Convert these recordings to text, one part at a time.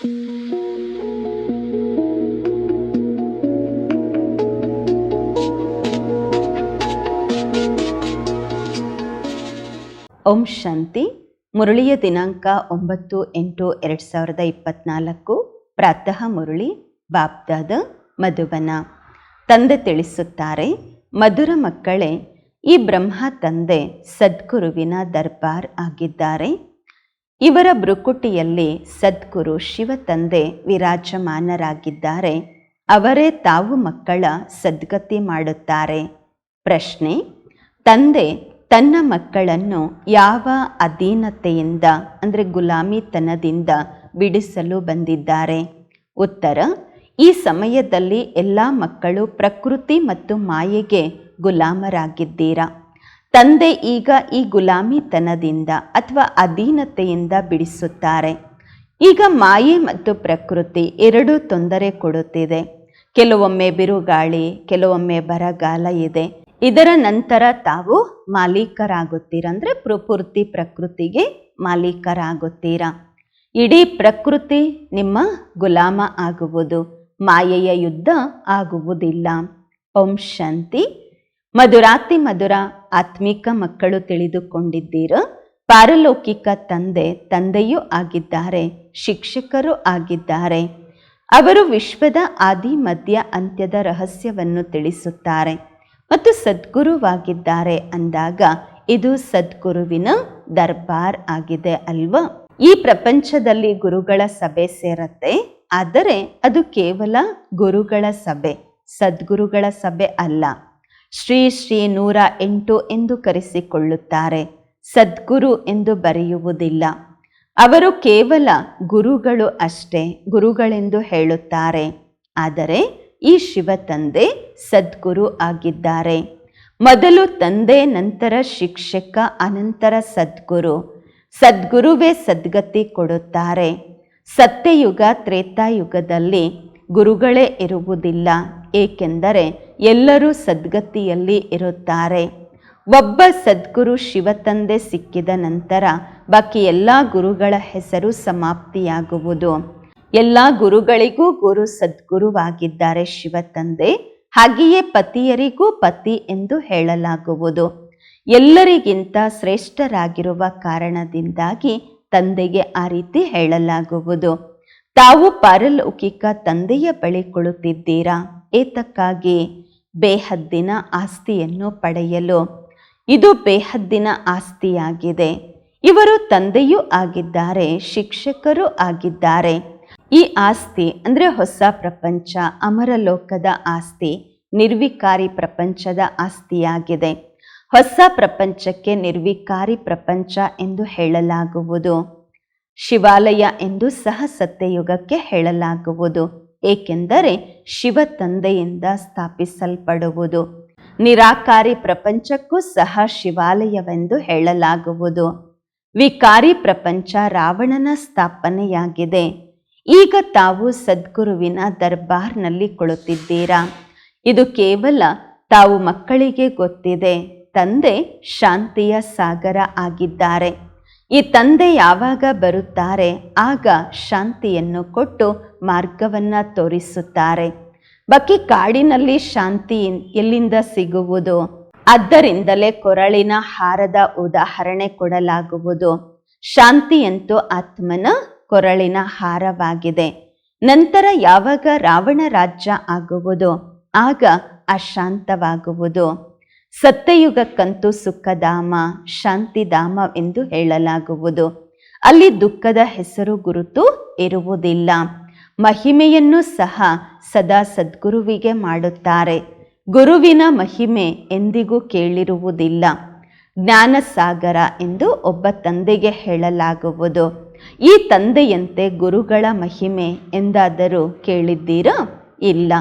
ಓಂ ಶಾಂತಿ. ಮುರಳಿಯ ದಿನಾಂಕ ಒಂಬತ್ತು ಎಂಟು ಎರಡು ಸಾವಿರದ ಇಪ್ಪತ್ನಾಲ್ಕು. ಪ್ರಾತಃ ಮುರಳಿ ಬಾಬ್ದಾದ ಮಧುಬನ. ತಂದೆ ತಿಳಿಸುತ್ತಾರೆ, ಮಧುರ ಮಕ್ಕಳೇ, ಈ ಬ್ರಹ್ಮ ತಂದೆ ಸದ್ಗುರುವಿನ ದರ್ಬಾರ್ ಆಗಿದ್ದಾರೆ. ಇವರ ಬೃಕುಟಿಯಲ್ಲಿ ಸದ್ಗುರು ಶಿವ ತಂದೆ ವಿರಾಜಮಾನರಾಗಿದ್ದಾರೆ. ಅವರೇ ತಾವು ಮಕ್ಕಳ ಸದ್ಗತಿ ಮಾಡುತ್ತಾರೆ. ಪ್ರಶ್ನೆ, ತಂದೆ ತನ್ನ ಮಕ್ಕಳನ್ನು ಯಾವ ಅಧೀನತೆಯಿಂದ, ಅಂದರೆ ಗುಲಾಮಿತನದಿಂದ ಬಿಡಿಸಲು ಬಂದಿದ್ದಾರೆ? ಉತ್ತರ, ಈ ಸಮಯದಲ್ಲಿ ಎಲ್ಲ ಮಕ್ಕಳು ಪ್ರಕೃತಿ ಮತ್ತು ಮಾಯೆಗೆ ಗುಲಾಮರಾಗಿದ್ದೀರಾ? ತಂದೆ ಈಗ ಈ ಗುಲಾಮಿತನದಿಂದ ಅಥವಾ ಅಧೀನತೆಯಿಂದ ಬಿಡಿಸುತ್ತಾರೆ. ಈಗ ಮಾಯೆ ಮತ್ತು ಪ್ರಕೃತಿ ಎರಡೂ ತೊಂದರೆ ಕೊಡುತ್ತಿದೆ. ಕೆಲವೊಮ್ಮೆ ಬಿರುಗಾಳಿ, ಕೆಲವೊಮ್ಮೆ ಬರಗಾಲ ಇದೆ. ಇದರ ನಂತರ ತಾವು ಮಾಲೀಕರಾಗುತ್ತೀರ ಅಂದರೆ ಪ್ರಪೂರ್ತಿ ಪ್ರಕೃತಿಗೆ ಮಾಲೀಕರಾಗುತ್ತೀರಾ. ಇಡೀ ಪ್ರಕೃತಿ ನಿಮ್ಮ ಗುಲಾಮ ಆಗುವುದು, ಮಾಯೆಯ ಯುದ್ಧ ಆಗುವುದಿಲ್ಲ. ಓಂ ಶಾಂತಿ. ಮಧುರಾತಿ ಮಧುರ. ಆತ್ಮಿಕ ಮಕ್ಕಳು ತಿಳಿದುಕೊಂಡಿದ್ದೀರ? ಪಾರಲೌಕಿಕ ತಂದೆ ತಂದೆಯೂ ಆಗಿದ್ದಾರೆ, ಶಿಕ್ಷಕರು ಆಗಿದ್ದಾರೆ. ಅವರು ವಿಶ್ವದ ಆದಿ, ಮಧ್ಯ, ಅಂತ್ಯದ ರಹಸ್ಯವನ್ನು ತಿಳಿಸುತ್ತಾರೆ ಮತ್ತು ಸದ್ಗುರುವಾಗಿದ್ದಾರೆ ಅಂದಾಗ ಇದು ಸದ್ಗುರುವಿನ ದರ್ಬಾರ್ ಆಗಿದೆ ಅಲ್ವಾ? ಈ ಪ್ರಪಂಚದಲ್ಲಿ ಗುರುಗಳ ಸಭೆ ಸೇರತ್ತೆ, ಆದರೆ ಅದು ಕೇವಲ ಗುರುಗಳ ಸಭೆ, ಸದ್ಗುರುಗಳ ಸಭೆ ಅಲ್ಲ. ಶ್ರೀ ಶ್ರೀ ನೂರ ಎಂಟು ಎಂದು ಕರೆಸಿಕೊಳ್ಳುತ್ತಾರೆ. ಸದ್ಗುರು ಎಂದು ಬರೆಯುವುದಿಲ್ಲ. ಅವರು ಕೇವಲ ಗುರುಗಳು ಅಷ್ಟೇ, ಗುರುಗಳೆಂದು ಹೇಳುತ್ತಾರೆ. ಆದರೆ ಈ ಶಿವ ತಂದೆ ಸದ್ಗುರು ಆಗಿದ್ದಾರೆ. ಮೊದಲು ತಂದೆ, ನಂತರ ಶಿಕ್ಷಕ, ಅನಂತರ ಸದ್ಗುರು. ಸದ್ಗುರುವೇ ಸದ್ಗತಿ ಕೊಡುತ್ತಾರೆ. ಸತ್ಯಯುಗ, ತ್ರೇತಾಯುಗದಲ್ಲಿ ಗುರುಗಳೇ ಇರುವುದಿಲ್ಲ. ಏಕೆಂದರೆ ಎಲ್ಲರೂ ಸದ್ಗತಿಯಲ್ಲಿ ಇರುತ್ತಾರೆ. ಒಬ್ಬ ಸದ್ಗುರು ಶಿವತಂದೆ ಸಿಕ್ಕಿದ ನಂತರ ಬಾಕಿ ಎಲ್ಲ ಗುರುಗಳ ಹೆಸರು ಸಮಾಪ್ತಿಯಾಗುವುದು. ಎಲ್ಲ ಗುರುಗಳಿಗೂ ಗುರು ಸದ್ಗುರುವಾಗಿದ್ದಾರೆ ಶಿವತಂದೆ ಹಾಗೆಯೇ ಪತಿಯರಿಗೂ ಪತಿ ಎಂದು ಹೇಳಲಾಗುವುದು. ಎಲ್ಲರಿಗಿಂತ ಶ್ರೇಷ್ಠರಾಗಿರುವ ಕಾರಣದಿಂದಾಗಿ ತಂದೆಗೆ ಆ ರೀತಿ ಹೇಳಲಾಗುವುದು. ತಾವು ಪಾರಲೌಕಿಕ ತಂದೆಯ ಬಳಿ ಕೊಳುತ್ತಿದ್ದೀರಾ ಏತಕ್ಕಾಗಿ ಬೇಹದ್ದಿನ ಆಸ್ತಿಯನ್ನು ಪಡೆಯಲು? ಇದು ಬೇಹದ್ದಿನ ಆಸ್ತಿಯಾಗಿದೆ. ಇವರು ತಂದೆಯೂ ಆಗಿದ್ದಾರೆ, ಶಿಕ್ಷಕರೂ ಆಗಿದ್ದಾರೆ. ಈ ಆಸ್ತಿ ಅಂದರೆ ಹೊಸ ಪ್ರಪಂಚ, ಅಮರಲೋಕದ ಆಸ್ತಿ, ನಿರ್ವಿಕಾರಿ ಪ್ರಪಂಚದ ಆಸ್ತಿಯಾಗಿದೆ. ಹೊಸ ಪ್ರಪಂಚಕ್ಕೆ ನಿರ್ವಿಕಾರಿ ಪ್ರಪಂಚ ಎಂದು ಹೇಳಲಾಗುವುದು. ಶಿವಾಲಯ ಎಂದು ಸಹ ಸತ್ಯಯುಗಕ್ಕೆ ಹೇಳಲಾಗುವುದು. ಏಕೆಂದರೆ ಶಿವ ತಂದೆಯಿಂದ ಸ್ಥಾಪಿಸಲ್ಪಡುವುದು. ನಿರಾಕಾರಿ ಪ್ರಪಂಚಕ್ಕೂ ಸಹ ಶಿವಾಲಯವೆಂದು ಹೇಳಲಾಗುವುದು. ವಿಕಾರಿ ಪ್ರಪಂಚ ರಾವಣನ ಸ್ಥಾಪನೆಯಾಗಿದೆ. ಈಗ ತಾವು ಸದ್ಗುರುವಿನ ದರ್ಬಾರ್ನಲ್ಲಿ ಕುಳಿತಿದ್ದೀರಾ? ಇದು ಕೇವಲ ತಾವು ಮಕ್ಕಳಿಗೆ ಗೊತ್ತಿದೆ. ತಂದೆ ಶಾಂತಿಯ ಸಾಗರ ಆಗಿದ್ದಾರೆ. ಈ ತಂದೆ ಯಾವಾಗ ಬರುತ್ತಾರೆ, ಆಗ ಶಾಂತಿಯನ್ನು ಕೊಟ್ಟು ಮಾರ್ಗವನ್ನು ತೋರಿಸುತ್ತಾರೆ. ಬಾಕಿ ಕಾಡಿನಲ್ಲಿ ಶಾಂತಿ ಎಲ್ಲಿಂದ ಸಿಗುವುದು? ಆದ್ದರಿಂದಲೇ ಕೊರಳಿನ ಹಾರದ ಉದಾಹರಣೆ ಕೊಡಲಾಗುವುದು. ಶಾಂತಿಯಂತೂ ಆತ್ಮನ ಕೊರಳಿನ ಹಾರವಾಗಿದೆ. ನಂತರ ಯಾವಾಗ ರಾವಣ ರಾಜ್ಯ ಆಗುವುದು? ಆಗ ಅಶಾಂತವಾಗುವುದು. ಸತ್ಯಯುಗಕ್ಕಂತೂ ಸುಖಧಾಮ, ಶಾಂತಿಧಾಮ ಎಂದು ಹೇಳಲಾಗುವುದು. ಅಲ್ಲಿ ದುಃಖದ ಹೆಸರು ಗುರುತು ಇರುವುದಿಲ್ಲ. ಮಹಿಮೆಯನ್ನು ಸಹ ಸದಾ ಸದ್ಗುರುವಿಗೆ ಮಾಡುತ್ತಾರೆ. ಗುರುವಿನ ಮಹಿಮೆ ಎಂದಿಗೂ ಕೇಳಿರುವುದಿಲ್ಲ. ಜ್ಞಾನಸಾಗರ ಎಂದು ಒಬ್ಬ ತಂದೆಗೆ ಹೇಳಲಾಗುವುದು. ಈ ತಂದೆಯಂತೆ ಗುರುಗಳ ಮಹಿಮೆ ಎಂದಾದರೂ ಕೇಳಿದ್ದೀರಾ? ಇಲ್ಲ.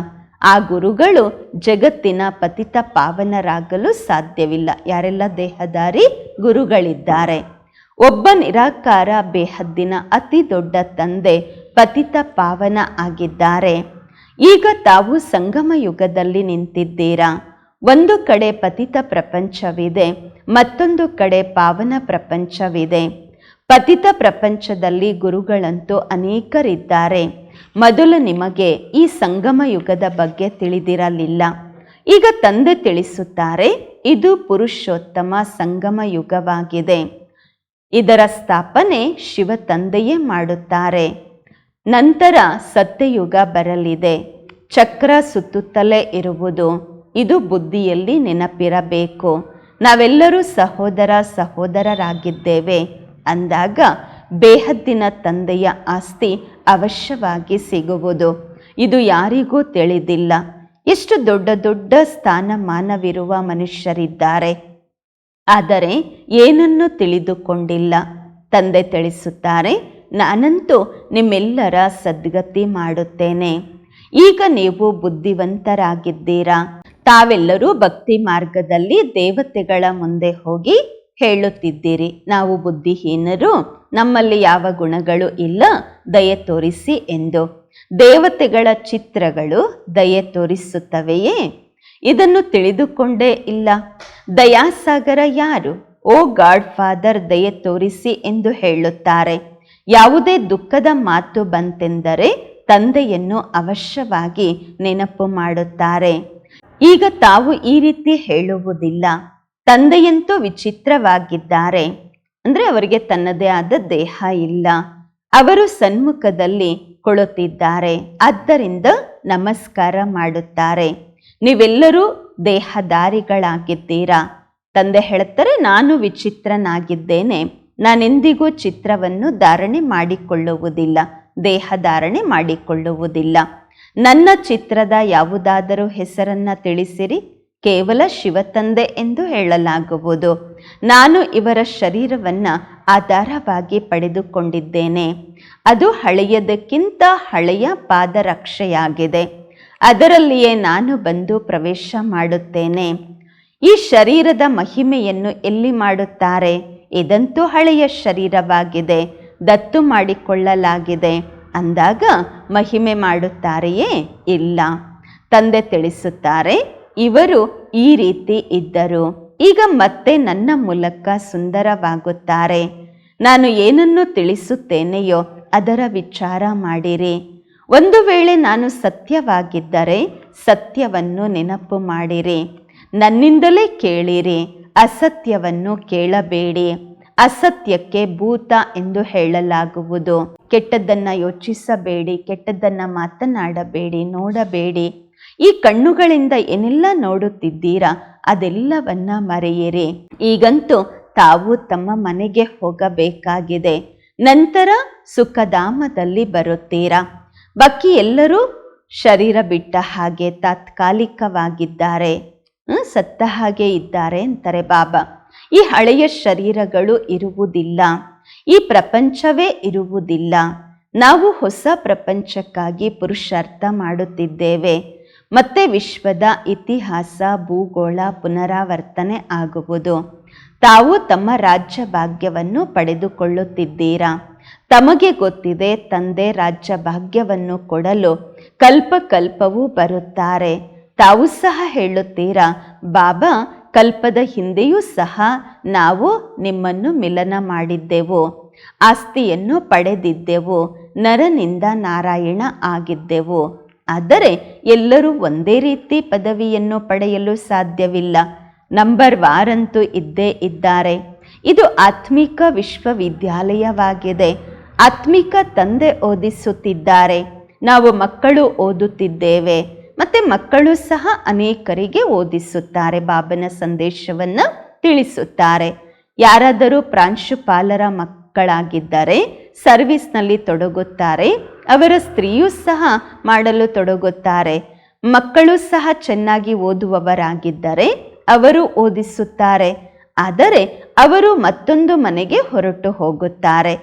ಆ ಗುರುಗಳು ಜಗತ್ತಿನ ಪತಿತ ಪಾವನರಾಗಲು ಸಾಧ್ಯವಿಲ್ಲ. ಯಾರೆಲ್ಲ ದೇಹದಾರಿ ಗುರುಗಳಿದ್ದಾರೆ? ಒಬ್ಬ ನಿರಾಕಾರ ಬೇಹದ್ದಿನ ಅತಿ ದೊಡ್ಡ ತಂದೆ ಪತಿತ ಪಾವನ ಆಗಿದ್ದಾರೆ. ಈಗ ತಾವು ಸಂಗಮ ಯುಗದಲ್ಲಿ ನಿಂತಿದ್ದೀರಾ? ಒಂದು ಕಡೆ ಪತಿತ ಪ್ರಪಂಚವಿದೆ, ಮತ್ತೊಂದು ಕಡೆ ಪಾವನ ಪ್ರಪಂಚವಿದೆ. ಪತಿತ ಪ್ರಪಂಚದಲ್ಲಿ ಗುರುಗಳಂತೂ ಅನೇಕರಿದ್ದಾರೆ. ಮೊದಲು ನಿಮಗೆ ಈ ಸಂಗಮ ಯುಗದ ಬಗ್ಗೆ ತಿಳಿದಿರಲಿಲ್ಲ. ಈಗ ತಂದೆ ತಿಳಿಸುತ್ತಾರೆ, ಇದು ಪುರುಷೋತ್ತಮ ಸಂಗಮ ಯುಗವಾಗಿದೆ. ಇದರ ಸ್ಥಾಪನೆ ಶಿವ ತಂದೆಯೇ ಮಾಡುತ್ತಾರೆ. ನಂತರ ಸತ್ಯಯುಗ ಬರಲಿದೆ. ಚಕ್ರ ಸುತ್ತುತ್ತಲೇ ಇರುವುದು. ಇದು ಬುದ್ಧಿಯಲ್ಲಿ ನೆನಪಿರಬೇಕು. ನಾವೆಲ್ಲರೂ ಸಹೋದರ ಸಹೋದರರಾಗಿದ್ದೇವೆ. ಅಂದಾಗ ಬೇಹದ್ದಿನ ತಂದೆಯ ಆಸ್ತಿ ಅವಶ್ಯವಾಗಿ ಸಿಗುವುದು. ಇದು ಯಾರಿಗೂ ತಿಳಿದಿಲ್ಲ. ಎಷ್ಟು ದೊಡ್ಡ ದೊಡ್ಡ ಸ್ಥಾನಮಾನವಿರುವ ಮನುಷ್ಯರಿದ್ದಾರೆ. ಆದರೆ ಏನನ್ನು ತಿಳಿದುಕೊಂಡಿಲ್ಲ. ತಂದೆ ತಿಳಿಸುತ್ತಾರೆ, ನಾನಂತೂ ನಿಮ್ಮೆಲ್ಲರ ಸದ್ಗತಿ ಮಾಡುತ್ತೇನೆ. ಈಗ ನೀವು ಬುದ್ಧಿವಂತರಾಗಿದ್ದೀರಾ? ತಾವೆಲ್ಲರೂ ಭಕ್ತಿ ಮಾರ್ಗದಲ್ಲಿ ದೇವತೆಗಳ ಮುಂದೆ ಹೋಗಿ ಹೇಳುತ್ತಿದ್ದೀರಿ. ನಾವು ಬುದ್ಧಿಹೀನರು. ನಮ್ಮಲ್ಲಿ ಯಾವ ಗುಣಗಳು ಇಲ್ಲ, ದಯೆ ತೋರಿಸಿ ಎಂದು. ದೇವತೆಗಳ ಚಿತ್ರಗಳು ದಯೆ ತೋರಿಸುತ್ತವೆಯೇ? ಇದನ್ನು ತಿಳಿದುಕೊಂಡೇ ಇಲ್ಲ. ದಯಾಸಾಗರ ಯಾರು? ಓ ಗಾಡ್ ಫಾದರ್, ದಯೆ ತೋರಿಸಿ ಎಂದು ಹೇಳುತ್ತಾರೆ. ಯಾವುದೇ ದುಃಖದ ಮಾತು ಬಂತೆಂದರೆ ತಂದೆಯನ್ನು ಅವಶ್ಯವಾಗಿ ನೆನಪು ಮಾಡುತ್ತಾರೆ. ಈಗ ತಾವು ಈ ರೀತಿ ಹೇಳುವುದಿಲ್ಲ. ತಂದೆಯಂತೂ ವಿಚಿತ್ರವಾಗಿದ್ದಾರೆ. ಅಂದ್ರೆ ಅವರಿಗೆ ತನ್ನದೇ ಆದ ದೇಹ ಇಲ್ಲ. ಅವರು ಸನ್ಮುಖದಲ್ಲಿ ಕೊಳುತ್ತಿದ್ದಾರೆ ಆದ್ದರಿಂದ ನಮಸ್ಕಾರ ಮಾಡುತ್ತಾರೆ. ನೀವೆಲ್ಲರೂ ದೇಹದಾರಿಗಳಾಗಿದ್ದೀರಾ? ತಂದೆ ಹೇಳುತ್ತಾರೆ ನಾನು ವಿಚಿತ್ರನಾಗಿದ್ದೇನೆ. ನಾನೆಂದಿಗೂ ಚಿತ್ರವನ್ನು ಧಾರಣೆ ಮಾಡಿಕೊಳ್ಳುವುದಿಲ್ಲ. ದೇಹ ಧಾರಣೆ ಮಾಡಿಕೊಳ್ಳುವುದಿಲ್ಲ. ನನ್ನ ಚಿತ್ರದ ಯಾವುದಾದರೂ ಹೆಸರನ್ನ ತಿಳಿಸಿರಿ. ಕೇವಲ ಶಿವತಂದೆ ಎಂದು ಹೇಳಲಾಗುವುದು. ನಾನು ಇವರ ಶರೀರವನ್ನ ಆಧಾರವಾಗಿ ಪಡೆದುಕೊಂಡಿದ್ದೇನೆ. ಅದು ಹಳೆಯದಕ್ಕಿಂತ ಹಳೆಯ ಪಾದರಕ್ಷೆಯಾಗಿದೆ. ಅದರಲ್ಲಿಯೇ ನಾನು ಬಂದು ಪ್ರವೇಶ ಮಾಡುತ್ತೇನೆ. ಈ ಶರೀರದ ಮಹಿಮೆಯನ್ನು ಎಲ್ಲಿ ಮಾಡುತ್ತಾರೆ? ಇದಂತೂ ಹಳೆಯ ಶರೀರವಾಗಿದೆ. ದತ್ತು ಮಾಡಿಕೊಳ್ಳಲಾಗಿದೆ. ಅಂದಾಗ ಮಹಿಮೆ ಮಾಡುತ್ತಾರೆಯೇ? ಇಲ್ಲ. ತಂದೆ ತಿಳಿಸುತ್ತಾರೆ ಇವರು ಈ ರೀತಿ ಇದ್ದರು. ಈಗ ಮತ್ತೆ ನನ್ನ ಮೂಲಕ ಸುಂದರವಾಗುತ್ತಾರೆ. ನಾನು ಏನನ್ನು ತಿಳಿಸುತ್ತೇನೆಯೋ ಅದರ ವಿಚಾರ ಮಾಡಿರಿ. ಒಂದು ವೇಳೆ ನಾನು ಸತ್ಯವಾಗಿದ್ದರೆ ಸತ್ಯವನ್ನು ನೆನಪು ಮಾಡಿರಿ. ನನ್ನಿಂದಲೇ ಕೇಳಿರಿ, ಅಸತ್ಯವನ್ನು ಕೇಳಬೇಡಿ. ಅಸತ್ಯಕ್ಕೆ ಭೂತ ಎಂದು ಹೇಳಲಾಗುವುದು. ಕೆಟ್ಟದ್ದನ್ನು ಯೋಚಿಸಬೇಡಿ, ಕೆಟ್ಟದ್ದನ್ನು ಮಾತನಾಡಬೇಡಿ, ನೋಡಬೇಡಿ. ಈ ಕಣ್ಣುಗಳಿಂದ ಏನೆಲ್ಲ ನೋಡುತ್ತಿದ್ದೀರಾ ಅದೆಲ್ಲವನ್ನ ಮರೆಯಿರಿ. ಈಗಂತೂ ತಾವು ತಮ್ಮ ಮನೆಗೆ ಹೋಗಬೇಕಾಗಿದೆ. ನಂತರ ಸುಖಧಾಮದಲ್ಲಿ ಬರುತ್ತೀರಾ? ಬಾಕಿ ಎಲ್ಲರೂ ಶರೀರ ಬಿಟ್ಟ ಹಾಗೆ ತಾತ್ಕಾಲಿಕವಾಗಿದ್ದಾರೆ. ಸತ್ತ ಹಾಗೆ ಇದ್ದಾರೆ ಅಂತಾರೆ ಬಾಬಾ. ಈ ಹಳೆಯ ಶರೀರಗಳು ಇರುವುದಿಲ್ಲ. ಈ ಪ್ರಪಂಚವೇ ಇರುವುದಿಲ್ಲ. ನಾವು ಹೊಸ ಪ್ರಪಂಚಕ್ಕಾಗಿ ಪುರುಷಾರ್ಥ ಮಾಡುತ್ತಿದ್ದೇವೆ. ಮತ್ತೆ ವಿಶ್ವದ ಇತಿಹಾಸ, ಭೂಗೋಳ ಪುನರಾವರ್ತನೆ ಆಗುವುದು. ತಾವು ತಮ್ಮ ರಾಜ್ಯ ಭಾಗ್ಯವನ್ನು ಪಡೆದುಕೊಳ್ಳುತ್ತಿದ್ದೀರಾ? ತಮಗೆ ಗೊತ್ತಿದೆ ತಂದೆ ರಾಜ್ಯ ಭಾಗ್ಯವನ್ನು ಕೊಡಲು ಕಲ್ಪ ಕಲ್ಪವೂ ಬರುತ್ತಾರೆ. ತಾವು ಸಹ ಹೇಳುತ್ತೀರಾ, ಬಾಬಾ, ಕಲ್ಪದ ಹಿಂದೆಯೂ ಸಹ ನಾವು ನಿಮ್ಮನ್ನು ಮಿಲನ ಮಾಡಿದ್ದೆವು. ಆಸ್ತಿಯನ್ನು ಪಡೆದಿದ್ದೆವು. ನರನಿಂದ ನಾರಾಯಣ ಆಗಿದ್ದೆವು. ಆದರೆ ಎಲ್ಲರೂ ಒಂದೇ ರೀತಿ ಪದವಿಯನ್ನು ಪಡೆಯಲು ಸಾಧ್ಯವಿಲ್ಲ. ನಂಬರ್ ವಾರಂತೂ ಇದ್ದೇ ಇದ್ದಾರೆ. ಇದು ಆತ್ಮಿಕ ವಿಶ್ವವಿದ್ಯಾಲಯವಾಗಿದೆ. ಆತ್ಮಿಕ ತಂದೆ ಓದಿಸುತ್ತಿದ್ದಾರೆ. ನಾವು ಮಕ್ಕಳು ಓದುತ್ತಿದ್ದೇವೆ. ಮತ್ತು ಮಕ್ಕಳು ಸಹ ಅನೇಕರಿಗೆ ಓದಿಸುತ್ತಾರೆ ಬಾಬನ ಸಂದೇಶವನ್ನು ತಿಳಿಸುತ್ತಾರೆ. ಯಾರಾದರೂ ಪ್ರಾಂಶುಪಾಲರ ಮಕ್ಕಳಾಗಿದ್ದರೆ ಸರ್ವಿಸ್ನಲ್ಲಿ ತೊಡಗುತ್ತಾರೆ. ಅವರ ಸ್ತ್ರೀಯೂ ಸಹ ಮಾಡಲು ತೊಡಗುತ್ತಾರೆ. ಮಕ್ಕಳು ಸಹ ಚೆನ್ನಾಗಿ ಓದುವವರಾಗಿದ್ದರೆ ಅವರು ಓದಿಸುತ್ತಾರೆ. ಆದರೆ ಅವರು ಮತ್ತೊಂದು ಮನೆಗೆ ಹೊರಟು ಹೋಗುತ್ತಾರೆ.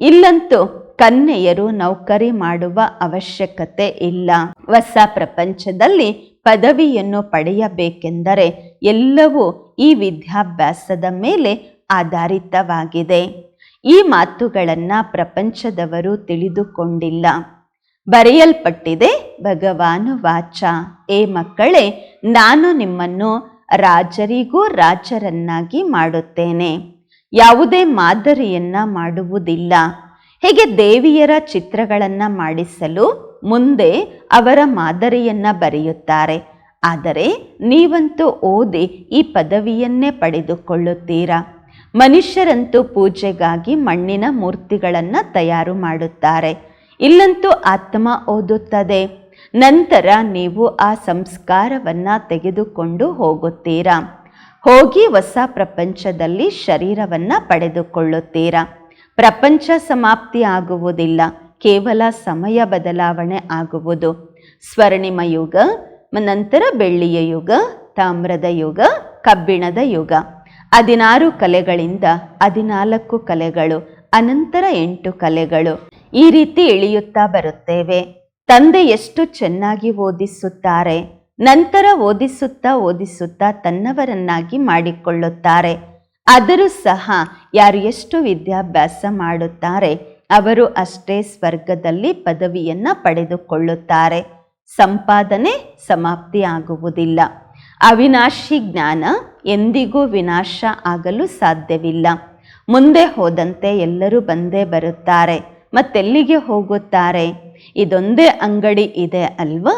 ಇಲ್ಲಂತೂ ಕನ್ಯೆಯರು ನೌಕರಿ ಮಾಡುವ ಅವಶ್ಯಕತೆ ಇಲ್ಲ. ಹೊಸ ಪ್ರಪಂಚದಲ್ಲಿ ಪದವಿಯನ್ನು ಪಡೆಯಬೇಕೆಂದರೆ ಎಲ್ಲವೂ ಈ ವಿದ್ಯಾಭ್ಯಾಸದ ಮೇಲೆ ಆಧಾರಿತವಾಗಿದೆ. ಈ ಮಾತುಗಳನ್ನು ಪ್ರಪಂಚದವರು ತಿಳಿದುಕೊಂಡಿಲ್ಲ. ಬರೆಯಲ್ಪಟ್ಟಿದೆ, ಭಗವಾನು ವಾಚ. ಏ ಮಕ್ಕಳೇ, ನಾನು ನಿಮ್ಮನ್ನು ರಾಜರಿಗೂ ರಾಜರನ್ನಾಗಿ ಮಾಡುತ್ತೇನೆ. ಯಾವುದೇ ಮಾದರಿಯನ್ನ ಮಾಡುವುದಿಲ್ಲ. ಹೇಗೆ ದೇವಿಯರ ಚಿತ್ರಗಳನ್ನು ಮಾಡಿಸಲು ಮುಂದೆ ಅವರ ಮಾದರಿಯನ್ನ ಬರೆಯುತ್ತಾರೆ. ಆದರೆ ನೀವಂತೂ ಓದಿ ಈ ಪದವಿಯನ್ನೇ ಪಡೆದುಕೊಳ್ಳುತ್ತೀರಾ? ಮನುಷ್ಯರಂತೂ ಪೂಜೆಗಾಗಿ ಮಣ್ಣಿನ ಮೂರ್ತಿಗಳನ್ನು ತಯಾರು ಮಾಡುತ್ತಾರೆ. ಇಲ್ಲಂತೂ ಆತ್ಮ ಓದುತ್ತದೆ. ನಂತರ ನೀವು ಆ ಸಂಸ್ಕಾರವನ್ನು ತೆಗೆದುಕೊಂಡು ಹೋಗುತ್ತೀರಾ? ಹೋಗಿ ಹೊಸ ಪ್ರಪಂಚದಲ್ಲಿ ಶರೀರವನ್ನು ಪಡೆದುಕೊಳ್ಳುತ್ತೀರಾ? ಪ್ರಪಂಚ ಸಮಾಪ್ತಿ ಆಗುವುದಿಲ್ಲ, ಕೇವಲ ಸಮಯ ಬದಲಾವಣೆ ಆಗುವುದು. ಸ್ವರ್ಣಿಮ ಯುಗ, ನಂತರ ಬೆಳ್ಳಿಯ ಯುಗ, ತಾಮ್ರದ ಯುಗ, ಕಬ್ಬಿಣದ ಯುಗ. ಹದಿನಾರು ಕಲೆಗಳಿಂದ ಹದಿನಾಲ್ಕು ಕಲೆಗಳು, ಅನಂತರ ಎಂಟು ಕಲೆಗಳು ಈ ರೀತಿ ಇಳಿಯುತ್ತಾ ಬರುತ್ತೇವೆ. ತಂದೆ ಎಷ್ಟು ಚೆನ್ನಾಗಿ ಓದಿಸುತ್ತಾರೆ, ನಂತರ ಓದಿಸುತ್ತಾ ಓದಿಸುತ್ತಾ ತನ್ನವರನ್ನಾಗಿ ಮಾಡಿಕೊಳ್ಳುತ್ತಾರೆ. ಆದರೂ ಸಹ ಯಾರು ಎಷ್ಟು ವಿದ್ಯಾಭ್ಯಾಸ ಮಾಡುತ್ತಾರೆ, ಅವರು ಅಷ್ಟೇ ಸ್ವರ್ಗದಲ್ಲಿ ಪದವಿಯನ್ನ ಪಡೆದುಕೊಳ್ಳುತ್ತಾರೆ. ಸಂಪಾದನೆ ಸಮಾಪ್ತಿ ಆಗುವುದಿಲ್ಲ ಅವಿನಾಶಿ ಜ್ಞಾನ ಎಂದಿಗೂ ವಿನಾಶ ಆಗಲು ಸಾಧ್ಯವಿಲ್ಲ. ಮುಂದೆ ಹೋದಂತೆ ಎಲ್ಲರೂ ಬಂದೇ ಬರುತ್ತಾರೆ, ಮತ್ತೆಲ್ಲಿಗೆ ಹೋಗುತ್ತಾರೆ? ಇದೊಂದೇ ಅಂಗಡಿ ಇದೆ ಅಲ್ವಾ?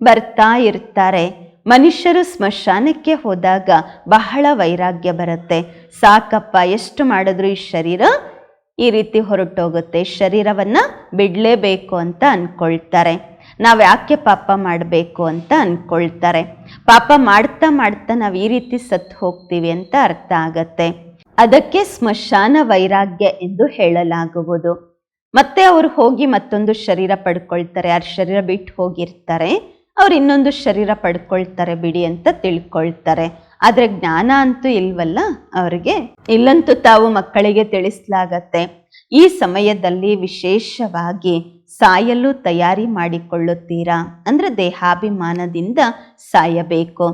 ಬರ್ತಾ ಇರ್ತಾರೆ. ಮನುಷ್ಯರು ಸ್ಮಶಾನಕ್ಕೆ ಹೋದಾಗ ಬಹಳ ವೈರಾಗ್ಯ ಬರುತ್ತೆ. ಸಾಕಪ್ಪ, ಎಷ್ಟು ಮಾಡಿದ್ರು ಈ ಶರೀರ ಈ ರೀತಿ ಹೊರಟೋಗುತ್ತೆ. ಶರೀರವನ್ನು ಬಿಡಲೇಬೇಕು ಅಂತ ಅನ್ಕೊಳ್ತಾರೆ. ನಾವು ಯಾಕೆ ಪಾಪ ಮಾಡಬೇಕು ಅಂತ ಅಂದ್ಕೊಳ್ತಾರೆ ಪಾಪ ಮಾಡ್ತಾ ಮಾಡ್ತಾ ನಾವು ಈ ರೀತಿ ಸತ್ತು ಹೋಗ್ತೀವಿ ಅಂತ ಅರ್ಥ ಆಗತ್ತೆ. ಅದಕ್ಕೆ ಸ್ಮಶಾನ ವೈರಾಗ್ಯ ಎಂದು ಹೇಳಲಾಗುವುದು. ಮತ್ತೆ ಅವರು ಹೋಗಿ ಮತ್ತೊಂದು ಶರೀರ ಪಡ್ಕೊಳ್ತಾರೆ. ಯಾರು ಶರೀರ ಬಿಟ್ಟು ಹೋಗಿರ್ತಾರೆ, ಅವ್ರು ಇನ್ನೊಂದು ಶರೀರ ಪಡ್ಕೊಳ್ತಾರೆ ಬಿಡಿ ಅಂತ ತಿಳ್ಕೊಳ್ತಾರೆ. ಆದ್ರೆ ಜ್ಞಾನ ಅಂತೂ ಇಲ್ವಲ್ಲ ಅವರಿಗೆ? ಇಲ್ಲಂತೂ ತಾವು ಮಕ್ಕಳಿಗೆ ತಿಳಿಸ್ಲಾಗತ್ತೆ. ಈ ಸಮಯದಲ್ಲಿ ವಿಶೇಷವಾಗಿ ಸಾಯಲು ತಯಾರಿ ಮಾಡಿಕೊಳ್ಳುತ್ತೀರಾ? ಅಂದರೆ ದೇಹಾಭಿಮಾನದಿಂದ ಸಾಯಬೇಕು.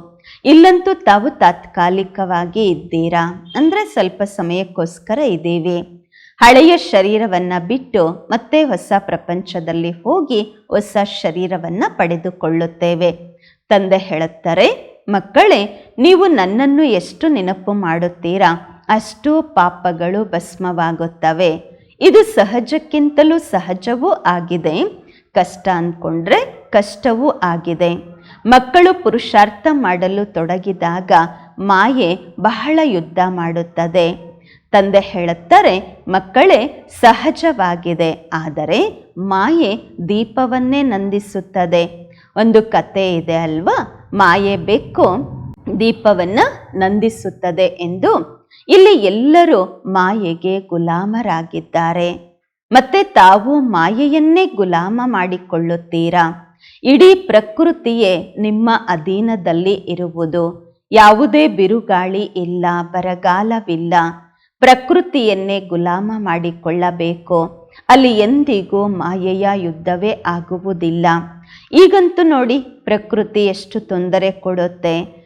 ಇಲ್ಲಂತೂ ತಾವು ತಾತ್ಕಾಲಿಕವಾಗಿ ಇದ್ದೀರಾ? ಅಂದರೆ ಸ್ವಲ್ಪ ಸಮಯಕ್ಕೋಸ್ಕರ ಇದ್ದೀವಿ. ಹಳೆಯ ಶರೀರವನ್ನು ಬಿಟ್ಟು ಮತ್ತೆ ಹೊಸ ಪ್ರಪಂಚದಲ್ಲಿ ಹೋಗಿ ಹೊಸ ಶರೀರವನ್ನು ಪಡೆದುಕೊಳ್ಳುತ್ತೇವೆ. ತಂದೆ ಹೇಳುತ್ತಾರೆ, ಮಕ್ಕಳೇ, ನೀವು ನನ್ನನ್ನು ಎಷ್ಟು ನೆನಪು ಮಾಡುತ್ತೀರಾ? ಅಷ್ಟು ಪಾಪಗಳು ಭಸ್ಮವಾಗುತ್ತವೆ. ಇದು ಸಹಜಕ್ಕಿಂತಲೂ ಸಹಜವೂ ಆಗಿದೆ. ಕಷ್ಟ ಅಂದ್ಕೊಂಡ್ರೆ ಕಷ್ಟವೂ ಆಗಿದೆ. ಮಕ್ಕಳು ಪುರುಷಾರ್ಥ ಮಾಡಲು ತೊಡಗಿದಾಗ ಮಾಯೆ ಬಹಳ ಯುದ್ಧ ಮಾಡುತ್ತದೆ. ತಂದೆ ಹೇಳುತ್ತಾರೆ, ಮಕ್ಕಳೇ, ಸಹಜವಾಗಿದೆ. ಆದರೆ ಮಾಯೆ ದೀಪವನ್ನೇ ನಂದಿಸುತ್ತದೆ. ಒಂದು ಕತೆ ಇದೆ ಅಲ್ವಾ? ಮಾಯೆ ಬೆಕ್ಕು ದೀಪವನ್ನು ನಂದಿಸುತ್ತದೆ ಎಂದು ಇಲ್ಲಿ ಎಲ್ಲರೂ ಮಾಯೆಗೆ ಗುಲಾಮರಾಗಿದ್ದಾರೆ. ಮತ್ತೆ ತಾವು ಮಾಯೆಯನ್ನೇ ಗುಲಾಮ ಮಾಡಿಕೊಳ್ಳುತ್ತೀರಾ? ಇಡೀ ಪ್ರಕೃತಿಯೇ ನಿಮ್ಮ ಅಧೀನದಲ್ಲಿ ಇರುವುದು. ಯಾವುದೇ ಬಿರುಗಾಳಿ ಇಲ್ಲ, ಬರಗಾಲವಿಲ್ಲ. ಪ್ರಕೃತಿಯನ್ನೇ ಗುಲಾಮ ಮಾಡಿಕೊಳ್ಳಬೇಕು. ಅಲ್ಲಿ ಎಂದಿಗೂ ಮಾಯೆಯ ಯುದ್ಧವೇ ಆಗುವುದಿಲ್ಲ. ಈಗಂತೂ ನೋಡಿ ಪ್ರಕೃತಿ ಎಷ್ಟು ತೊಂದರೆ ಕೊಡುತ್ತೆ.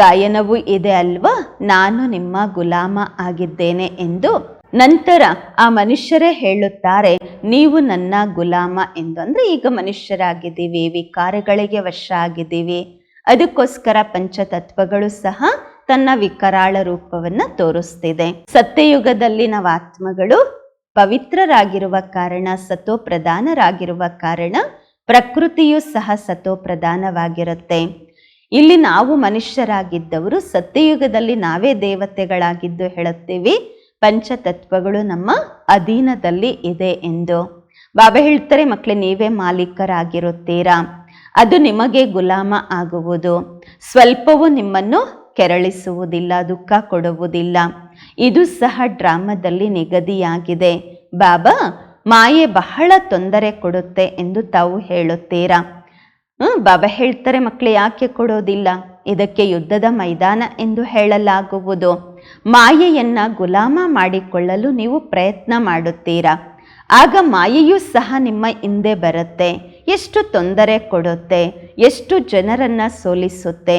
ಗಾಯನವೂ ಇದೆ ಅಲ್ವಾ? ನಾನು ನಿಮ್ಮ ಗುಲಾಮ ಆಗಿದ್ದೇನೆ ಎಂದು ನಂತರ ಆ ಮನುಷ್ಯರೇ ಹೇಳುತ್ತಾರೆ, ನೀವು ನನ್ನ ಗುಲಾಮ ಎಂದು. ಅಂದ್ರೆ ಈಗ ಮನುಷ್ಯರಾಗಿದ್ದೀವಿ, ವಿಕಾರಗಳಿಗೆ ವಶ ಆಗಿದ್ದೀವಿ. ಅದಕ್ಕೋಸ್ಕರ ಪಂಚತತ್ವಗಳು ಸಹ ತನ್ನ ವಿಕರಾಳ ರೂಪವನ್ನ ತೋರಿಸ್ತಿದೆ. ಸತ್ಯಯುಗದಲ್ಲಿ ನಾವು ಆತ್ಮಗಳು ಪವಿತ್ರರಾಗಿರುವ ಕಾರಣ ಸತೋ ಪ್ರಧಾನರಾಗಿರುವ ಕಾರಣ, ಪ್ರಕೃತಿಯು ಸಹ ಸತೋ ಪ್ರಧಾನವಾಗಿರುತ್ತೆ ಇಲ್ಲಿ ನಾವು ಮನುಷ್ಯರಾಗಿದ್ದವರು ಸತ್ಯಯುಗದಲ್ಲಿ ನಾವೇ ದೇವತೆಗಳಾಗಿದ್ದು ಹೇಳುತ್ತೀವಿ. ಪಂಚತತ್ವಗಳು ನಮ್ಮ ಅಧೀನದಲ್ಲಿ ಇದೆ ಎಂದು. ಬಾಬಾ ಹೇಳ್ತಾರೆ, ಮಕ್ಕಳೇ, ನೀವೇ ಮಾಲೀಕರಾಗಿರುತ್ತೀರಾ? ಅದು ನಿಮಗೆ ಗುಲಾಮ ಆಗುವುದು. ಸ್ವಲ್ಪವೂ ನಿಮ್ಮನ್ನು ಕೆರಳಿಸುವುದಿಲ್ಲ, ದುಃಖ ಕೊಡುವುದಿಲ್ಲ. ಇದು ಸಹ ಡ್ರಾಮಾದಲ್ಲಿ ನಿಗದಿಯಾಗಿದೆ. ಬಾಬಾ, ಮಾಯೆ ಬಹಳ ತೊಂದರೆ ಕೊಡುತ್ತೆ ಎಂದು ತಾವು ಹೇಳುತ್ತೀರಾ? ಬಾಬಾ ಹೇಳ್ತಾರೆ ಮಕ್ಕಳು ಯಾಕೆ ಕೊಡೋದಿಲ್ಲ? ಇದಕ್ಕೆ ಯುದ್ಧದ ಮೈದಾನ ಎಂದು ಹೇಳಲಾಗುವುದು. ಮಾಯೆಯನ್ನ ಗುಲಾಮ ಮಾಡಿಕೊಳ್ಳಲು ನೀವು ಪ್ರಯತ್ನ ಮಾಡುತ್ತೀರಾ? ಆಗ ಮಾಯೆಯೂ ಸಹ ನಿಮ್ಮ ಹಿಂದೆ ಬರುತ್ತೆ. ಎಷ್ಟು ತೊಂದರೆ ಕೊಡುತ್ತೆ, ಎಷ್ಟು ಜನರನ್ನ ಸೋಲಿಸುತ್ತೆ.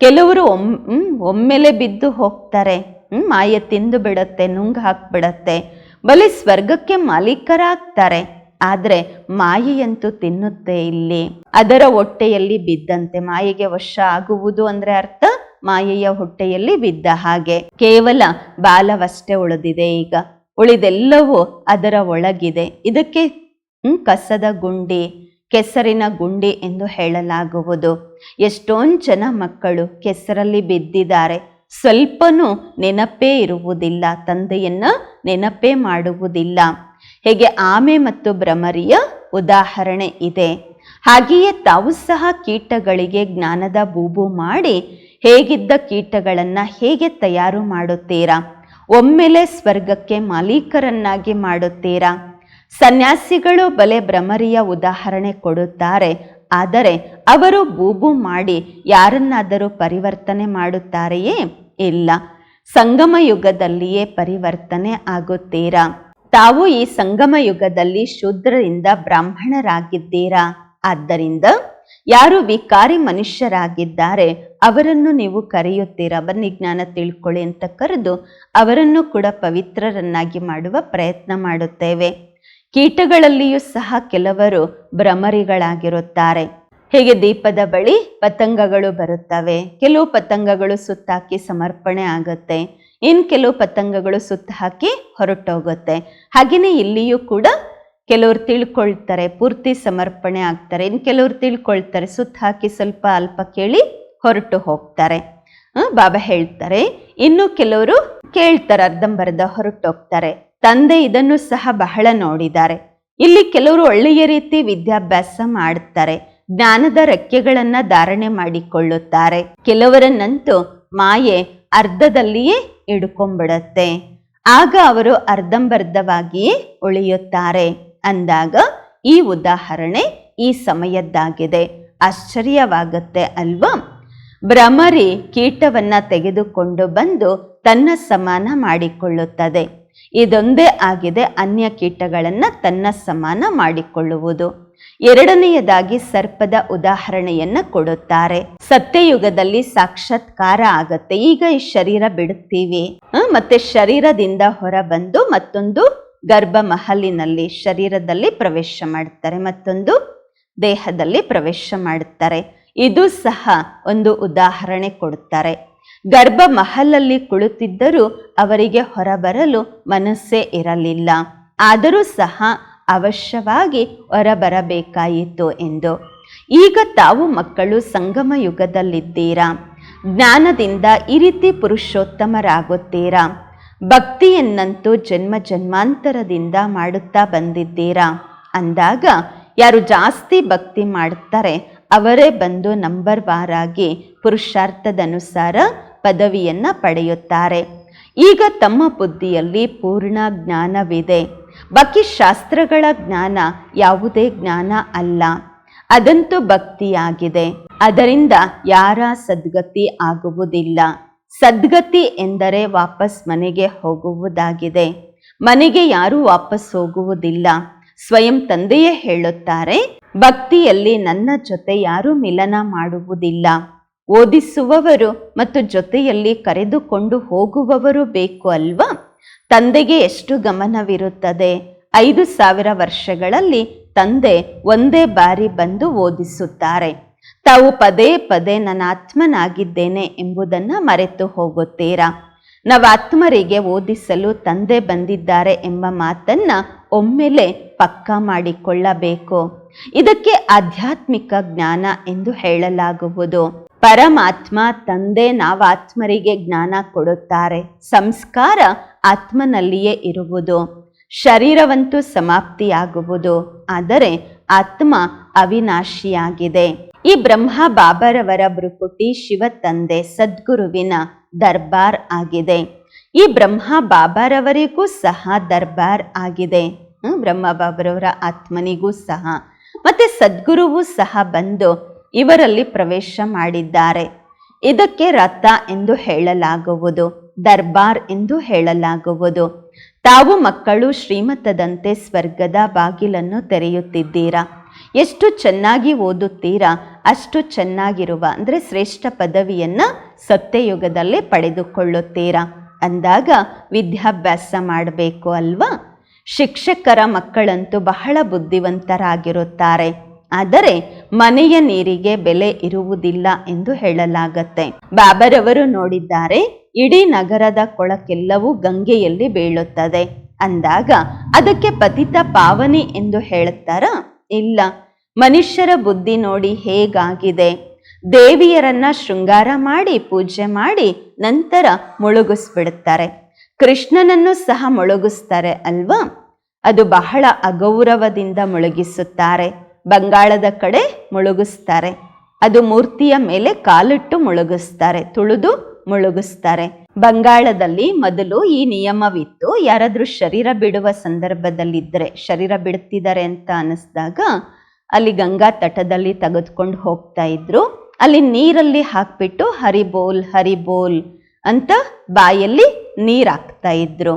ಕೆಲವರು ಒಮ್ ಒಮ್ಮೆಲೆ ಬಿದ್ದು ಹೋಗ್ತಾರೆ. ಮಾಯೆ ತಿಂದು ಬಿಡುತ್ತೆ, ನುಂಗ್ ಹಾಕ್ಬಿಡತ್ತೆ. ಬಲಿ ಸ್ವರ್ಗಕ್ಕೆ ಮಾಲೀಕರಾಗ್ತಾರೆ. ಆದ್ರೆ ಮಾಯಿಯಂತೂ ತಿನ್ನುತ್ತೆ ಇಲ್ಲಿ. ಅದರ ಹೊಟ್ಟೆಯಲ್ಲಿ ಬಿದ್ದಂತೆ ಮಾಯೆಗೆ ವಶ ಆಗುವುದು ಅಂದ್ರೆ ಅರ್ಥ ಮಾಯೆಯ ಹೊಟ್ಟೆಯಲ್ಲಿ ಬಿದ್ದ ಹಾಗೆ. ಕೇವಲ ಬಾಲವಷ್ಟೇ ಉಳಿದಿದೆ ಈಗ. ಉಳಿದೆಲ್ಲವೂ ಅದರ ಒಳಗಿದೆ. ಇದಕ್ಕೆ ಕಸದ ಗುಂಡಿ, ಕೆಸರಿನ ಗುಂಡಿ ಎಂದು ಹೇಳಲಾಗುವುದು. ಎಷ್ಟೊಂದು ಜನ ಮಕ್ಕಳು ಕೆಸರಲ್ಲಿ ಬಿದ್ದಿದ್ದಾರೆ. ಸ್ವಲ್ಪನೂ ನೆನಪೇ ಇರುವುದಿಲ್ಲ, ತಂದೆಯನ್ನ ನೆನಪೇ ಮಾಡುವುದಿಲ್ಲ. ಹೇಗೆ ಆಮೆ ಮತ್ತು ಭ್ರಮರಿಯ ಉದಾಹರಣೆ ಇದೆ. ಹಾಗೆಯೇ ತಾವು ಸಹ ಕೀಟಗಳಿಗೆ ಜ್ಞಾನದ ಬೂಬು ಮಾಡಿ ಹೇಗಿದ್ದ ಕೀಟಗಳನ್ನು ಹೇಗೆ ತಯಾರು ಮಾಡುತ್ತೀರಾ. ಒಮ್ಮೆಲೆ ಸ್ವರ್ಗಕ್ಕೆ ಮಾಲೀಕರನ್ನಾಗಿ ಮಾಡುತ್ತೀರಾ. ಸನ್ಯಾಸಿಗಳು ಬಲೆ ಭ್ರಮರಿಯ ಉದಾಹರಣೆ ಕೊಡುತ್ತಾರೆ. ಆದರೆ ಅವರು ಬೂಬು ಮಾಡಿ ಯಾರನ್ನಾದರೂ ಪರಿವರ್ತನೆ ಮಾಡುತ್ತಾರೆಯೇ ಇಲ್ಲ. ಸಂಗಮ ಯುಗದಲ್ಲಿಯೇ ಪರಿವರ್ತನೆ ಆಗುತ್ತೀರಾ. ತಾವು ಈ ಸಂಗಮ ಯುಗದಲ್ಲಿ ಶೂದ್ರರಿಂದ ಬ್ರಾಹ್ಮಣರಾಗಿದ್ದೀರಾ? ಆದ್ದರಿಂದ ಯಾರು ವಿಕಾರಿ ಮನುಷ್ಯರಾಗಿದ್ದಾರೆ, ಅವರನ್ನು ನೀವು ಕರೆಯುತ್ತೀರಾ? ಬನ್ನಿ, ಜ್ಞಾನ ತಿಳ್ಕೊಳ್ಳಿ ಅಂತ ಕರೆದು ಅವರನ್ನು ಕೂಡ ಪವಿತ್ರರನ್ನಾಗಿ ಮಾಡುವ ಪ್ರಯತ್ನ ಮಾಡುತ್ತೇವೆ. ಕೀಟಗಳಲ್ಲಿಯೂ ಸಹ ಕೆಲವರು ಭ್ರಮರಿಗಳಾಗಿರುತ್ತಾರೆ. ಹೇಗೆ ದೀಪದ ಬಳಿ ಪತಂಗಗಳು ಬರುತ್ತವೆ? ಕೆಲವು ಪತಂಗಗಳು ಸುತ್ತಾಕಿ ಸಮರ್ಪಣೆ ಆಗುತ್ತೆ. ಇನ್ ಕೆಲವು ಪತಂಗಗಳು ಸುತ್ತ ಹಾಕಿ ಹೊರಟೋಗುತ್ತೆ. ಹಾಗೆಯೇ ಇಲ್ಲಿಯೂ ಕೂಡ ಕೆಲವರು ತಿಳ್ಕೊಳ್ತಾರೆ, ಪೂರ್ತಿ ಸಮರ್ಪಣೆ ಆಗ್ತಾರೆ. ಇನ್ನು ಕೆಲವರು ತಿಳ್ಕೊಳ್ತಾರೆ, ಸುತ್ತ ಹಾಕಿ ಸ್ವಲ್ಪ ಅಲ್ಪ ಕೇಳಿ ಹೊರಟು ಹೋಗ್ತಾರೆ. ಬಾಬಾ ಹೇಳ್ತಾರೆ, ಇನ್ನು ಕೆಲವರು ಕೇಳ್ತಾರೆ, ಅರ್ಧಂಬರ್ಧ ಹೊರಟೋಗ್ತಾರೆ. ತಂದೆ ಇದನ್ನು ಸಹ ಬಹಳ ನೋಡಿದ್ದಾರೆ. ಇಲ್ಲಿ ಕೆಲವರು ಒಳ್ಳೆಯ ರೀತಿ ವಿದ್ಯಾಭ್ಯಾಸ ಮಾಡ್ತಾರೆ, ಜ್ಞಾನದ ರೆಕ್ಕೆಗಳನ್ನ ಧಾರಣೆ ಮಾಡಿಕೊಳ್ಳುತ್ತಾರೆ. ಕೆಲವರನ್ನಂತೂ ಮಾಯೆ ಅರ್ಧದಲ್ಲಿಯೇ ಹಿಡ್ಕೊಂಡ್ಬಿಡತ್ತೆ. ಆಗ ಅವರು ಅರ್ಧಂಬರ್ಧವಾಗಿಯೇ ಉಳಿಯುತ್ತಾರೆ. ಅಂದಾಗ ಈ ಉದಾಹರಣೆ ಈ ಸಮಯದ್ದಾಗಿದೆ. ಆಶ್ಚರ್ಯವಾಗುತ್ತೆ ಅಲ್ವಾ? ಭ್ರಮರಿ ಕೀಟವನ್ನ ತೆಗೆದುಕೊಂಡು ಬಂದು ತನ್ನ ಸಮಾನ ಮಾಡಿಕೊಳ್ಳುತ್ತದೆ. ಇದೊಂದೇ ಆಗಿದೆ ಅನ್ಯ ಕೀಟಗಳನ್ನು ತನ್ನ ಸಮಾನ ಮಾಡಿಕೊಳ್ಳುವುದು. ಎರಡನೆಯದಾಗಿ ಸರ್ಪದ ಉದಾಹರಣೆಯನ್ನ ಕೊಡುತ್ತಾರೆ. ಸತ್ಯಯುಗದಲ್ಲಿ ಸಾಕ್ಷಾತ್ಕಾರ ಆಗತ್ತೆ. ಈಗ ಈ ಶರೀರ ಬಿಡುತ್ತೀವಿ. ಮತ್ತೆ ಶರೀರದಿಂದ ಹೊರಬಂದು ಮತ್ತೊಂದು ಗರ್ಭ ಮಹಲಿನಲ್ಲಿ ಶರೀರದಲ್ಲಿ ಪ್ರವೇಶ ಮಾಡುತ್ತಾರೆ ಮತ್ತೊಂದು ದೇಹದಲ್ಲಿ ಪ್ರವೇಶ ಮಾಡುತ್ತಾರೆ ಇದು ಸಹ ಒಂದು ಉದಾಹರಣೆ ಕೊಡುತ್ತಾರೆ. ಗರ್ಭ ಮಹಲಲ್ಲಿ ಕುಳಿತಿದ್ದರೂ ಅವರಿಗೆ ಹೊರಬರಲು ಮನಸ್ಸೇ ಇರಲಿಲ್ಲ. ಆದರೂ ಸಹ ಅವಶ್ಯವಾಗಿ ಹೊರಬರಬೇಕಾಯಿತು ಎಂದು. ಈಗ ತಾವು ಮಕ್ಕಳು ಸಂಗಮ ಯುಗದಲ್ಲಿದ್ದೀರಾ? ಜ್ಞಾನದಿಂದ ಈ ರೀತಿ ಪುರುಷೋತ್ತಮರಾಗುತ್ತೀರಾ? ಭಕ್ತಿಯನ್ನಂತೂ ಜನ್ಮ ಜನ್ಮಾಂತರದಿಂದ ಮಾಡುತ್ತಾ ಬಂದಿದ್ದೀರಾ? ಅಂದಾಗ ಯಾರು ಜಾಸ್ತಿ ಭಕ್ತಿ ಮಾಡುತ್ತಾರೆ ಅವರೇ ಬಂದು ನಂಬರ್ ವಾರಾಗಿ ಪುರುಷಾರ್ಥದನುಸಾರ ಪದವಿಯನ್ನು ಪಡೆಯುತ್ತಾರೆ. ಈಗ ತಮ್ಮ ಬುದ್ಧಿಯಲ್ಲಿ ಪೂರ್ಣ ಜ್ಞಾನವಿದೆ. ಬಾಕಿ ಶಾಸ್ತ್ರಗಳ ಜ್ಞಾನ ಯಾವುದೇ ಜ್ಞಾನ ಅಲ್ಲ. ಅದಂತೂ ಭಕ್ತಿಯಾಗಿದೆ. ಅದರಿಂದ ಯಾರ ಸದ್ಗತಿ ಆಗುವುದಿಲ್ಲ. ಸದ್ಗತಿ ಎಂದರೆ ವಾಪಸ್ ಮನೆಗೆ ಹೋಗುವುದಾಗಿದೆ. ಮನೆಗೆ ಯಾರೂ ವಾಪಸ್ ಹೋಗುವುದಿಲ್ಲ. ಸ್ವಯಂ ತಂದೆಯೇ ಹೇಳುತ್ತಾರೆ, ಭಕ್ತಿಯಲ್ಲಿ ನನ್ನ ಜೊತೆ ಯಾರೂ ಮಿಲನ ಮಾಡುವುದಿಲ್ಲ. ಓದಿಸುವವರು ಮತ್ತು ಜೊತೆಯಲ್ಲಿ ಕರೆದುಕೊಂಡು ಹೋಗುವವರು ಬೇಕು ಅಲ್ವಾ? ತಂದೆಗೆ ಎಷ್ಟು ಗಮನವಿರುತ್ತದೆ? ಐದು ಸಾವಿರ ವರ್ಷಗಳಲ್ಲಿ ತಂದೆ ಒಂದೇ ಬಾರಿ ಬಂದು ಓದಿಸುತ್ತಾರೆ. ತಾವು ಪದೇ ಪದೇ ನನ್ನ ಆತ್ಮನಾಗಿದ್ದೇನೆ ಎಂಬುದನ್ನು ಮರೆತು ಹೋಗುತ್ತೀರಾ? ನವಾತ್ಮರಿಗೆ ಓದಿಸಲು ತಂದೆ ಬಂದಿದ್ದಾರೆ ಎಂಬ ಮಾತನ್ನ ಒಮ್ಮೆಲೆ ಪಕ್ಕಾ ಮಾಡಿಕೊಳ್ಳಬೇಕು. ಇದಕ್ಕೆ ಆಧ್ಯಾತ್ಮಿಕ ಜ್ಞಾನ ಎಂದು ಹೇಳಲಾಗುವುದು. ಪರಮಾತ್ಮ ತಂದೆ ನಾವಾತ್ಮರಿಗೆ ಜ್ಞಾನ ಕೊಡುತ್ತಾರೆ. ಸಂಸ್ಕಾರ ಆತ್ಮನಲ್ಲಿಯೇ ಇರುವುದು. ಶರೀರವಂತೂ ಸಮಾಪ್ತಿಯಾಗುವುದು. ಆದರೆ ಆತ್ಮ ಅವಿನಾಶಿಯಾಗಿದೆ. ಈ ಬ್ರಹ್ಮ ಬಾಬರವರ ಭ್ರುಕುಟಿ ಶಿವ ತಂದೆ ಸದ್ಗುರುವಿನ ದರ್ಬಾರ್ ಆಗಿದೆ. ಈ ಬ್ರಹ್ಮ ಬಾಬಾರವರಿಗೂ ಸಹ ದರ್ಬಾರ್ ಆಗಿದೆ. ಹ್ಮ್, ಬ್ರಹ್ಮ ಬಾಬರವರ ಆತ್ಮನಿಗೂ ಸಹ. ಮತ್ತೆ ಸದ್ಗುರುವು ಸಹ ಬಂದು ಇವರಲ್ಲಿ ಪ್ರವೇಶ ಮಾಡಿದ್ದಾರೆ. ಇದಕ್ಕೆ ರಥ ಎಂದು ಹೇಳಲಾಗುವುದು, ದರ್ಬಾರ್ ಎಂದು ಹೇಳಲಾಗುವುದು. ತಾವು ಮಕ್ಕಳು ಶ್ರೀಮತದಂತೆ ಸ್ವರ್ಗದ ಬಾಗಿಲನ್ನು ತೆರೆಯುತ್ತಿದ್ದೀರಾ? ಎಷ್ಟು ಚೆನ್ನಾಗಿ ಓದುತ್ತೀರಾ? ಅಷ್ಟು ಚೆನ್ನಾಗಿರುವ, ಅಂದರೆ ಶ್ರೇಷ್ಠ ಪದವಿಯನ್ನು ಸತ್ಯಯುಗದಲ್ಲಿ ಪಡೆದುಕೊಳ್ಳುತ್ತೀರಾ? ಅಂದಾಗ ವಿದ್ಯಾಭ್ಯಾಸ ಮಾಡಬೇಕು ಅಲ್ವಾ? ಶಿಕ್ಷಕರ ಮಕ್ಕಳಂತೂ ಬಹಳ ಬುದ್ಧಿವಂತರಾಗಿರುತ್ತಾರೆ. ಆದರೆ ಮನೆಯ ನೀರಿಗೆ ಬೆಲೆ ಇರುವುದಿಲ್ಲ ಎಂದು ಹೇಳಲಾಗತ್ತೆ. ಬಾಬರವರು ನೋಡಿದ್ದಾರೆ, ಇಡೀ ನಗರದ ಕೊಳಕೆಲ್ಲವೂ ಗಂಗೆಯಲ್ಲಿ ಬೀಳುತ್ತದೆ. ಅಂದಾಗ ಅದಕ್ಕೆ ಪತಿತ ಪಾವನಿ ಎಂದು ಹೇಳುತ್ತಾರ? ಇಲ್ಲ. ಮನುಷ್ಯರ ಬುದ್ಧಿ ನೋಡಿ ಹೇಗಾಗಿದೆ? ದೇವಿಯರನ್ನ ಶೃಂಗಾರ ಮಾಡಿ, ಪೂಜೆ ಮಾಡಿ ನಂತರ ಮುಳುಗಿಸ್ಬಿಡುತ್ತಾರೆ ಕೃಷ್ಣನನ್ನು ಸಹ ಮುಳುಗಿಸ್ತಾರೆ ಅಲ್ವಾ? ಅದು ಬಹಳ ಅಗೌರವದಿಂದ ಮುಳುಗಿಸುತ್ತಾರೆ. ಬಂಗಾಳದ ಕಡೆ ಮುಳುಗಿಸ್ತಾರೆ. ಅದು ಮೂರ್ತಿಯ ಮೇಲೆ ಕಾಲಿಟ್ಟು ಮುಳುಗಿಸ್ತಾರೆ, ತುಳಿದು ಮುಳುಗಿಸ್ತಾರೆ. ಬಂಗಾಳದಲ್ಲಿ ಮೊದಲು ಈ ನಿಯಮವಿತ್ತು. ಯಾರಾದರೂ ಶರೀರ ಬಿಡುವ ಸಂದರ್ಭದಲ್ಲಿದ್ದರೆ, ಶರೀರ ಬಿಡುತ್ತಿದ್ದಾರೆ ಅಂತ ಅನ್ನಿಸ್ದಾಗ ಅಲ್ಲಿ ಗಂಗಾ ತಟದಲ್ಲಿ ತೆಗೆದುಕೊಂಡು ಹೋಗ್ತಾ ಇದ್ರು. ಅಲ್ಲಿ ನೀರಲ್ಲಿ ಹಾಕ್ಬಿಟ್ಟು ಹರಿಬೋಲ್ ಹರಿಬೋಲ್ ಅಂತ ಬಾಯಲ್ಲಿ ನೀರು ಹಾಕ್ತಾ ಇದ್ರು.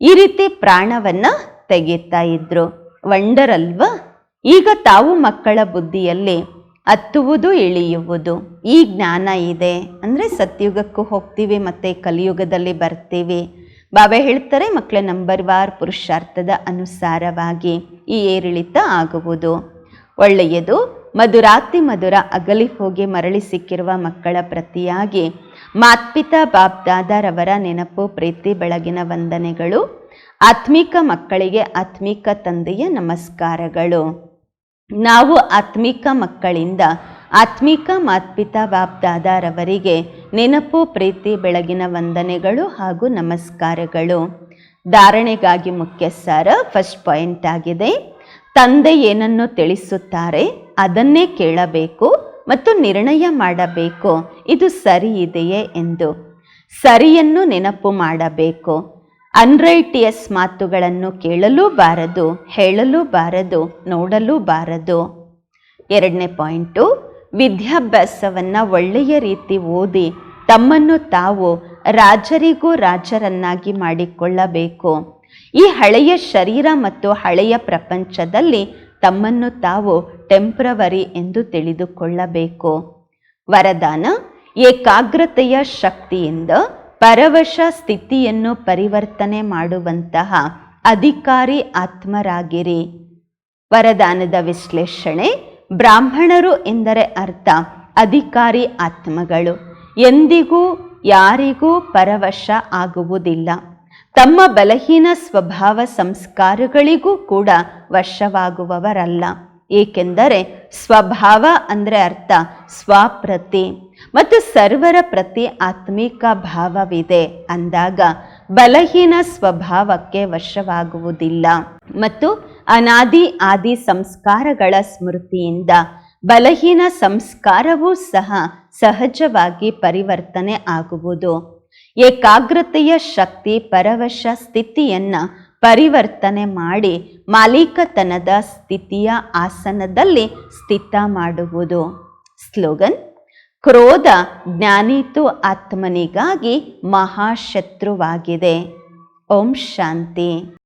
ಈ ರೀತಿ ಪ್ರಾಣವನ್ನು ತೆಗಿತಾ ಇದ್ರು. ವಂಡರ್ ಅಲ್ವಾ ಈಗ ತಾವು ಮಕ್ಕಳ ಬುದ್ಧಿಯಲ್ಲಿ ಹತ್ತುವುದು ಇಳಿಯುವುದು. ಈ ಜ್ಞಾನ ಇದೆ. ಅಂದರೆ ಸತ್ಯುಗಕ್ಕೂ ಹೋಗ್ತೀವಿ, ಮತ್ತು ಕಲಿಯುಗದಲ್ಲಿ ಬರ್ತೀವಿ. ಬಾಬೆ ಹೇಳ್ತಾರೆ ಮಕ್ಕಳ ನಂಬರ್ ವಾರ್ ಪುರುಷಾರ್ಥದ ಅನುಸಾರವಾಗಿ ಈ ಏರಿಳಿತ ಆಗುವುದು. ಒಳ್ಳೆಯದು ಮಧುರಾತಿ ಮಧುರ ಅಗಲಿ ಹೋಗಿ ಮರಳಿ ಸಿಕ್ಕಿರುವ ಮಕ್ಕಳ ಪ್ರತಿಯಾಗಿ ಮಾತ್ಪಿತಾ ಬಾಬ್ದಾದರವರ ನೆನಪು, ಪ್ರೀತಿ, ಬೆಳಗಿನ ವಂದನೆಗಳು, ಆತ್ಮಿಕ ಮಕ್ಕಳಿಗೆ ಆತ್ಮಿಕ ತಂದೆಯ ನಮಸ್ಕಾರಗಳು. ನಾವು ಆತ್ಮಿಕ ಮಕ್ಕಳಿಂದ ಆತ್ಮಿಕ ಮಾತ್ಪಿತಾ ಬಾಬ್ದಾದಾರವರಿಗೆ ನೆನಪು, ಪ್ರೀತಿ, ಬೆಳಗಿನ ವಂದನೆಗಳು ಹಾಗೂ ನಮಸ್ಕಾರಗಳು. ಧಾರಣೆಗಾಗಿ ಮುಖ್ಯ ಸಾರ ಫಸ್ಟ್ ಪಾಯಿಂಟ್ ಆಗಿದೆ. ತಂದೆ ಏನನ್ನು ತಿಳಿಸುತ್ತಾರೆ, ಅದನ್ನೇ ಕೇಳಬೇಕು ಮತ್ತು ನಿರ್ಣಯ ಮಾಡಬೇಕು. ಇದು ಸರಿ ಇದೆಯೇ ಎಂದು. ಸರಿಯನ್ನು ನೆನಪು ಮಾಡಬೇಕು. ಅನ್ರೈಟಿಯಸ್ ಮಾತುಗಳನ್ನು ಕೇಳಲೂ ಬಾರದು ಹೇಳಲೂ ಬಾರದು ನೋಡಲೂ ಬಾರದು ಎರಡನೇ ಪಾಯಿಂಟು, ವಿದ್ಯಾಭ್ಯಾಸವನ್ನು ಒಳ್ಳೆಯ ರೀತಿ ಓದಿ ತಮ್ಮನ್ನು ತಾವು ರಾಜರಿಗೂ ರಾಜರನ್ನಾಗಿ ಮಾಡಿಕೊಳ್ಳಬೇಕು. ಈ ಹಳೆಯ ಶರೀರ ಮತ್ತು ಹಳೆಯ ಪ್ರಪಂಚದಲ್ಲಿ ತಮ್ಮನ್ನು ತಾವು ಟೆಂಪ್ರವರಿ ಎಂದು ತಿಳಿದುಕೊಳ್ಳಬೇಕು. ವರದಾನ, ಏಕಾಗ್ರತೆಯ ಶಕ್ತಿಯಿಂದ ಪರವಶ ಸ್ಥಿತಿಯನ್ನು ಪರಿವರ್ತನೆ ಮಾಡುವಂತಹ ಅಧಿಕಾರಿ ಆತ್ಮರಾಗಿರಿ. ವರದಾನದ ವಿಶ್ಲೇಷಣೆ, ಬ್ರಾಹ್ಮಣರು ಎಂದರೆ ಅರ್ಥ, ಅಧಿಕಾರಿ ಆತ್ಮಗಳು. ಎಂದಿಗೂ ಯಾರಿಗೂ ಪರವಶ ಆಗುವುದಿಲ್ಲ. ತಮ್ಮ ಬಲಹೀನ ಸ್ವಭಾವ ಸಂಸ್ಕಾರಗಳಿಗೂ ಕೂಡ ವಶವಾಗುವವರಲ್ಲ. ಏಕೆಂದರೆ ಸ್ವಭಾವ ಅಂದರೆ ಅರ್ಥ, ಸ್ವಪ್ರತಿ. ಮತ್ತು ಸರ್ವರ ಪ್ರತಿ ಆತ್ಮಿಕ ಭಾವವಿದೆ ಅಂದಾಗ ಬಲಹೀನ ಸ್ವಭಾವಕ್ಕೆ ವಶವಾಗುವುದಿಲ್ಲ. ಮತ್ತು ಅನಾದಿ ಆದಿ ಸಂಸ್ಕಾರಗಳ ಸ್ಮೃತಿಯಿಂದ ಬಲಹೀನ ಸಂಸ್ಕಾರವೂ ಸಹ ಸಹಜವಾಗಿ ಪರಿವರ್ತನೆ ಆಗುವುದು. ಏಕಾಗ್ರತೆಯ ಶಕ್ತಿ ಪರವಶ ಸ್ಥಿತಿಯನ್ನು ಪರಿವರ್ತನೆ ಮಾಡಿ ಮಾಲೀಕತನದ ಸ್ಥಿತಿಯ ಆಸನದಲ್ಲಿ ಸ್ಥಿತ ಮಾಡುವುದು. ಸ್ಲೋಗನ್ ಕ್ರೋಧ ಜ್ಞಾನೀತು ಆತ್ಮನಿಗಾಗಿ ಮಹಾಶತ್ರುವಾಗಿದೆ. ಓಂ ಶಾಂತಿ.